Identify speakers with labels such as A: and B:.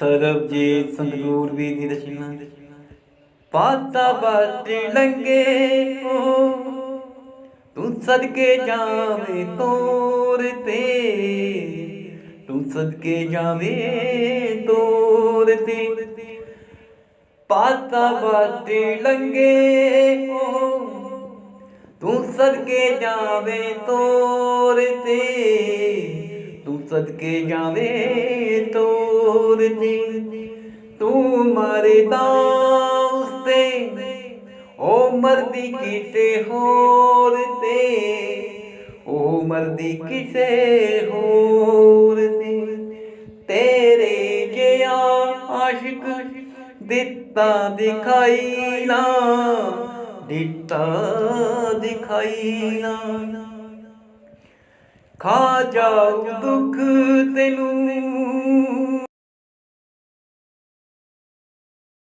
A: ਸਰਬਜੀਤ ਸੰਗਰੂਰ ਵੀ ਦੀ ਰਚਨਾ ਪਾਤਾ ਬਾਤ ਲੰਗੇ ਓ ਤੂੰ ਸਦਕੇ ਜਾਵੇਂ ਤੋਰ ਤੇ, ਤੂੰ ਸਦਕੇ ਜਾਵੇਂ ਤੋਰ ਤੇ। ਪਾਤਾ ਬਾਤ ਲੰਗੇ ਓ ਤੂੰ ਸਦਕੇ ਜਾਵੇਂ ਤੋਰ ਤੇ, ਤੂੰ ਸਦਕੇ ਜਾਵੇਂ ਤੋਰ ਤੇ ਤੂੰ ਮਰਦਾ ਉਸਤੇ ਉਹ ਮਰਦੀ ਕਿਸੇ ਹੋਰ ਤੇ। ਉਹ ਮਰਦੀ ਕਿਸੇ ਹੋਰ ਤੇ। ਤੇਰੇ ਜਿਹਾ ਆਸ਼ਿਕ ਦਿੱਤਾ ਦਿਖਾਈ ਨਾ। ਦਿੱਤਾ ਦਿਖਾਈ ਨਾ। ਖਾ ਜਾ ਦੁੱਖ ਤੈਨੂੰ।